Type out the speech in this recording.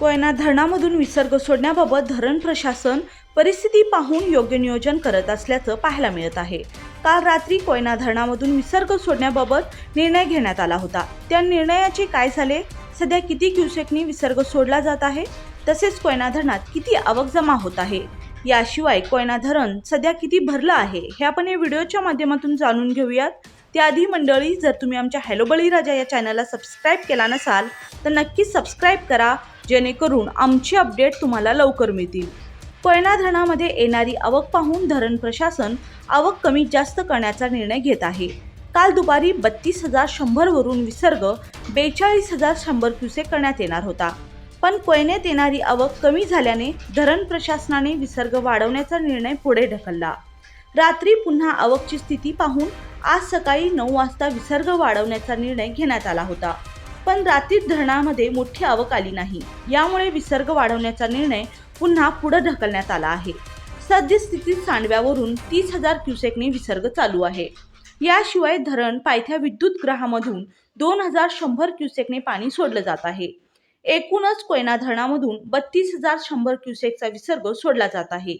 कोयना धरणामधून विसर्ग सोडण्याबाबत धरण प्रशासन परिस्थिती पाहून योग्य नियोजन करत असल्याचं पाहायला मिळत आहे. काल रात्री कोयना धरणामधून विसर्ग सोडण्याबाबत निर्णय घेण्यात आला होता. त्या निर्णयाचे काय झाले? सध्या किती क्युसेकनी विसर्ग सोडला जात आहे? तसेच कोयना धरणात किती आवक जमा होत आहे? याशिवाय कोयना धरण सध्या किती भरलं आहे हे आपण या व्हिडिओच्या माध्यमातून जाणून घेऊयात. त्याआधी मंडळी जर तुम्ही आमच्या हॅलो बळीराजा या चॅनलला सबस्क्राईब केला नसाल तर नक्कीच सबस्क्राईब करा जेणेकरून आमची अपडेट तुम्हाला लवकर मिळतील. कोयना धरणामध्ये येणारी आवक पाहून धरण प्रशासन आवक कमी जास्त करण्याचा निर्णय घेत आहे. काल दुपारी बत्तीस हजार शंभरवरून विसर्ग बेचाळीस हजार शंभर क्युसेक करण्यात येणार होता. पण कोयनेत येणारी आवक कमी झाल्याने धरण प्रशासनाने विसर्ग वाढवण्याचा निर्णय पुढे ढकलला. रात्री पुन्हा आवकची स्थिती पाहून आज सकाळी नऊ वाजता विसर्ग वाढवण्याचा निर्णय घेण्यात आला होता. पण रात्री धरणामध्ये मोठी आवक आली नाही. यामुळे विसर्ग वाढवण्याचा निर्णय पुन्हा पुढे ढकलण्यात आला आहे. सद्यस्थितीत सांडव्यावरून तीस हजार क्युसेकने विसर्ग चालू आहे. याशिवाय धरण पायथ्या विद्युत ग्रहामधून दोन हजार शंभर क्युसेकने पाणी सोडलं जात आहे. एकूणच कोयना धरणामधून बत्तीस हजार शंभर क्युसेकचा विसर्ग सोडला जात आहे.